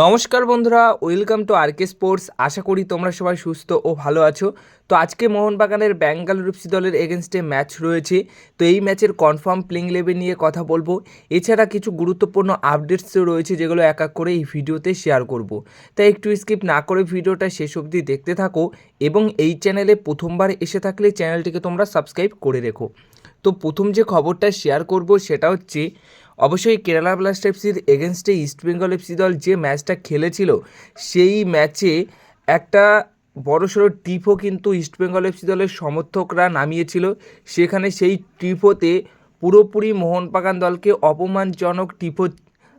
নমস্কার বন্ধুরা, welcome to RK sports. আশা করি তোমরা সবাই সুস্থ ও ভালো আছো। তো আজকে মোহনবাগানের ব্যাঙ্গালোর এফসি দলের এগেনস্টে ম্যাচ রয়েছে। তো এই ম্যাচের কনফার্ম প্লেইং লেভেল নিয়ে কথা বলব। এছাড়া কিছু গুরুত্বপূর্ণ আপডেটসও রয়েছে যেগুলো এক এক করে এই ভিডিওতে শেয়ার করব। তাই একটু স্কিপ না করে ভিডিওটা শেষ অবধি দেখতে থাকো এবং এই চ্যানেলে প্রথমবার এসে থাকলে চ্যানেলটিকে তোমরা সাবস্ক্রাইব করে রেখো। তো প্রথম যে খবরটা শেয়ার করব সেটা হচ্ছে অবশ্যই কেরালা ব্লাস্ট এফসির এগেনস্টে ইস্টবেঙ্গল এফসি দল যে ম্যাচটা খেলেছিল, সেই ম্যাচে একটা বড়সড় টিফও কিন্তু ইস্টবেঙ্গল এফসি দলের সমর্থকরা নামিয়েছিল। সেখানে সেই টিফোতে পুরোপুরি মোহনবাগান দলকে অপমানজনক টিফো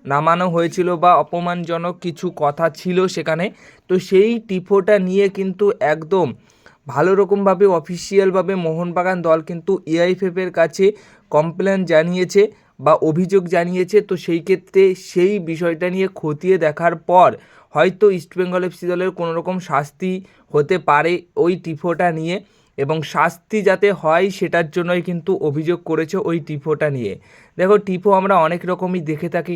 নামানো হয়েছিল বা অপমানজনক কিছু কথা ছিল সেখানে। তো সেই টিফোটা নিয়ে কিন্তু একদম ভালো রকমভাবে অফিসিয়ালভাবে মোহনবাগান দল কিন্তু এআইএফএফের কাছে কমপ্লেন জানিয়েছে। বা অভিযোগ জানিয়েছে, তো সেই ক্ষেত্রে সেই বিষয়টা নিয়ে খতিয়ে দেখার পর হয়তো ইস্টবেঙ্গল এফসি দলের কোনো রকম শাস্তি হতে পারে ওই টিফোটা নিয়ে এবং শাস্তি যাতে হয় সেটার জন্যই কিন্তু অভিযোগ করেছে ওই টিফোটা নিয়ে। দেখো, টিফো আমরা অনেক রকমই দেখে থাকি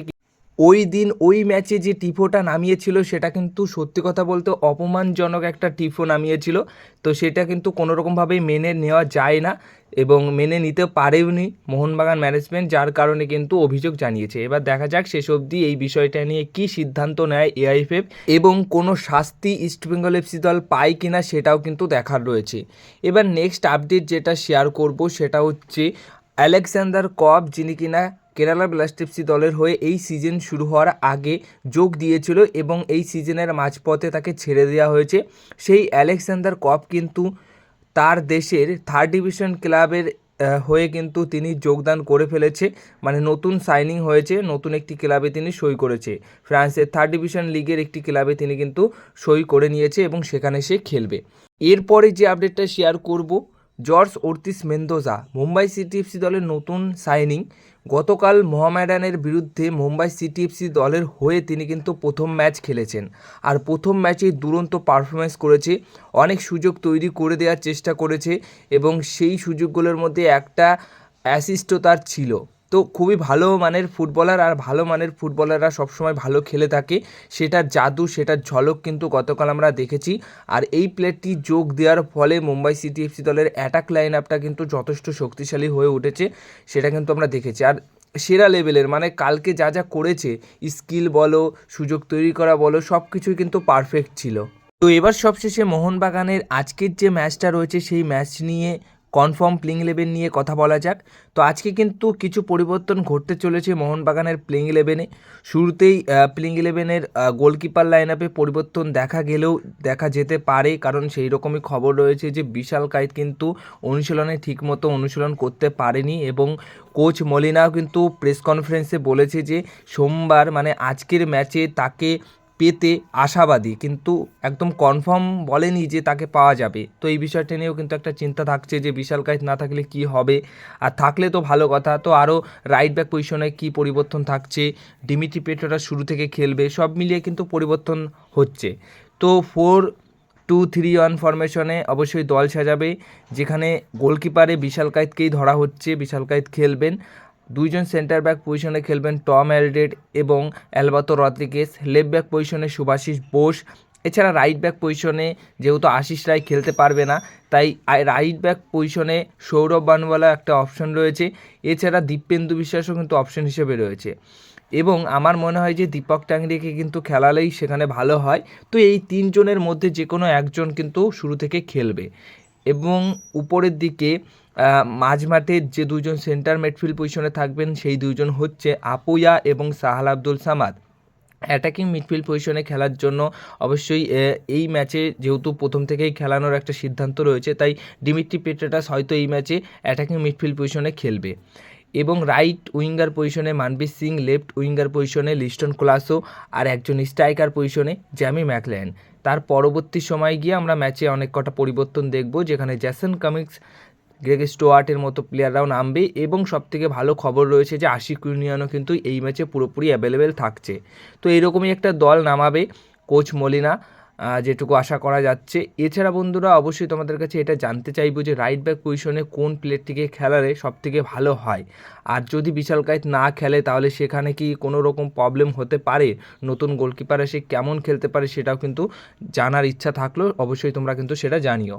ওই দিন ওই ম্যাচে যে টিফোটা নামিয়েছিল, সেটা কিন্তু সত্যি কথা বলতে অপমানজনক একটা টিফো নামিয়েছিল। তো সেটা কিন্তু কোনো রকমভাবেই মেনে নেওয়া যায় না এবং মেনে নিতে পারেওনি মোহনবাগান ম্যানেজমেন্ট যার কারণে কিন্তু অভিযোগ জানিয়েছে। এবার দেখা যাক শেষ অবধি এই বিষয়টা নিয়ে কি সিদ্ধান্ত নেয় এআইএফএফ এবং কোনো শাস্তি ইস্টবেঙ্গল এফসি দল পায় কিনা সেটাও কিন্তু দেখার রয়েছে। এবার নেক্সট আপডেট যেটা শেয়ার করব, সেটা হচ্ছে আলেকজান্ডার কপ যিনি কিনা কেরালা ব্লাস্টেপসি দলের হয়ে এই সিজন শুরু হওয়ার আগে যোগ দিয়েছিল এবং এই সিজনের মাঝপথে তাকে ছেড়ে দেওয়া হয়েছে। সেই আলেকজান্ডার কপ কিন্তু তার দেশের থার্ড ডিভিশন ক্লাবের হয়ে কিন্তু তিনি যোগদান করে ফেলেছে। মানে নতুন সাইনিং হয়েছে, নতুন একটি ক্লাবে তিনি সই করেছে। ফ্রান্সের থার্ড ডিভিশন লিগের একটি ক্লাবে তিনি কিন্তু সই করে নিয়েছে এবং সেখানে সে খেলবে। এরপরে যে আপডেটটা শেয়ার করব, George Ortiz Mendoza Mumbai City FC দলের নতুন সাইনিং। গতকাল মোহামেডানের বিরুদ্ধে মুম্বাই সিটি এফসি দলের হয়ে তিনি কিন্তু প্রথম ম্যাচ খেলেছেন। আর প্রথম ম্যাচেই দুরন্ত পারফরমেন্স করেছে, অনেক সুযোগ তৈরি করে দেওয়ার চেষ্টা করেছে এবং সেই সুযোগগুলোর মধ্যে একটা অ্যাসিস্টও তার ছিল। তো খুবই ভালো মানের ফুটবলার আর ভালো মানের ফুটবলাররা সবসময় ভালো খেলে থাকে। সেটার জাদু, সেটার ঝলক কিন্তু গতকাল আমরা দেখেছি। আর এই প্লেয়ারটি যোগ দেওয়ার ফলে মুম্বাই সিটি এফসি দলের অ্যাটাক লাইন আপটা কিন্তু যথেষ্ট শক্তিশালী হয়ে উঠেছে, সেটা কিন্তু আমরা দেখেছি। আর সেরা লেভেলের মানে কালকে যা যা করেছে স্কিল বলো, সুযোগ তৈরি করা বলো সব কিছুই কিন্তু পারফেক্ট ছিল। তো এবার সবশেষে মোহনবাগানের আজকের যে ম্যাচটা রয়েছে, সেই ম্যাচ নিয়ে কনফার্ম প্লেইং ইলেভেন নিয়ে কথা বলা যাক। তো আজকে কিন্তু কিছু পরিবর্তন ঘটতে চলেছে মোহনবাগানের প্লেইং ইলেভেনে। শুরুতেই প্লেইং ইলেভেনের গোলকিপার লাইন আপে পরিবর্তন দেখা গেলেও দেখা যেতে পারে, কারণ সেই রকমই খবর রয়েছে যে বিশাল কাইত কিন্তু অনুশীলনে ঠিকমতো অনুশীলন করতে পারেনি এবং কোচ মলিনাও কিন্তু প্রেস কনফারেন্সে বলেছে যে সোমবার মানে আজকের ম্যাচে তাকে পেতে আশাবাদী, কিন্তু একদম কনফার্ম বলেনি যে তাকে পাওয়া যাবে। তো এই বিষয়টা নিয়েও কিন্তু একটা চিন্তা থাকছে যে বিশাল কাইত না থাকলে কি হবে? আর থাকলে তো ভালো কথা, তো আরও রাইট ব্যাক পজিশনে কী পরিবর্তন থাকছে? ডিমিটি পেটোরা শুরু থেকে খেলবে, সব মিলিয়ে কিন্তু পরিবর্তন হচ্ছে। তো ফোর টু থ্রি ওয়ান ফরমেশনে অবশ্যই দল সাজাবে, যেখানে গোলকিপারে বিশাল কাইতকেই ধরা হচ্ছে, বিশাল কাইত খেলবেন। দুইজন সেন্টার ব্যাক পজিশনে খেলবেন টম অ্যালডেড এবং অ্যালবাতো রদ্রিগেস লেফট ব্যাক পজিশনে সুভাশিস বোস। এছাড়া রাইট ব্যাক পজিশনে যেহেতু আশিস রায় খেলতে পারবে না, তাই রাইট ব্যাক পজিশনে সৌরভ বানওয়ালা একটা অপশন রয়েছে। এছাড়া দীপেন্দু বিশ্বাসও কিন্তু অপশন হিসেবে রয়েছে। এবং আমার মনে হয় যে দীপক টাংরিকে কিন্তু খেলালেই সেখানে ভালো হয়। তো এই তিনজনের মধ্যে যে কোনো একজন কিন্তু শুরু থেকে খেলবে। এবং উপরের দিকে মাঝমাঠের যে দুজন সেন্টার মিডফিল্ড পজিশনে থাকবেন, সেই দুজন হচ্ছে আপুয়া এবং সাহাল আব্দুল সামাদ। অ্যাটাকিং মিডফিল্ড পজিশনে খেলার জন্য অবশ্যই এই ম্যাচে যেহেতু প্রথম থেকেই খেলানোর একটা সিদ্ধান্ত রয়েছে, তাই ডিমিট্রি পেট্রাটাস হয়তো এই ম্যাচে অ্যাটাকিং মিডফিল্ড পজিশনে খেলবে। এবং রাইট উইঙ্গার পজিশনে মানবীর সিং লেফট উইঙ্গার পজিশনে লিস্টন ক্লাসো আর একজন স্ট্রাইকার পজিশনে জ্যামি ম্যাকল্যান তার পরবর্তী সময় গিয়ে আমরা ম্যাচে অনেক কটা পরিবর্তন দেখব, যেখানে জ্যাসন কামিক্স গ্রেগ স্টোয়ার্টের মতো প্লেয়াররাও নামবে এবং সবথেকে ভালো খবর রয়েছে যে আশিক ইউনিয়নও কিন্তু এই ম্যাচে পুরোপুরি অ্যাভেলেবেল থাকছে। তো এইরকমই একটা দল নামাবে কোচ মলিনা যেটুকু আশা করা যাচ্ছে। এছাড়া বন্ধুরা, অবশ্যই তোমাদের কাছে এটা জানতে চাইব যে রাইট ব্যাক পজিশনে কোন প্লেয়ারটিকে খেলালে সব থেকে ভালো হয়। আর যদি বিশাল কাইত না খেলে, তাহলে সেখানে কি কোনো রকম প্রবলেম হতে পারে? নতুন গোলকিপার এসে কেমন খেলতে পারে, সেটাও কিন্তু জানার ইচ্ছা থাকলেও অবশ্যই তোমরা কিন্তু সেটা জানিও।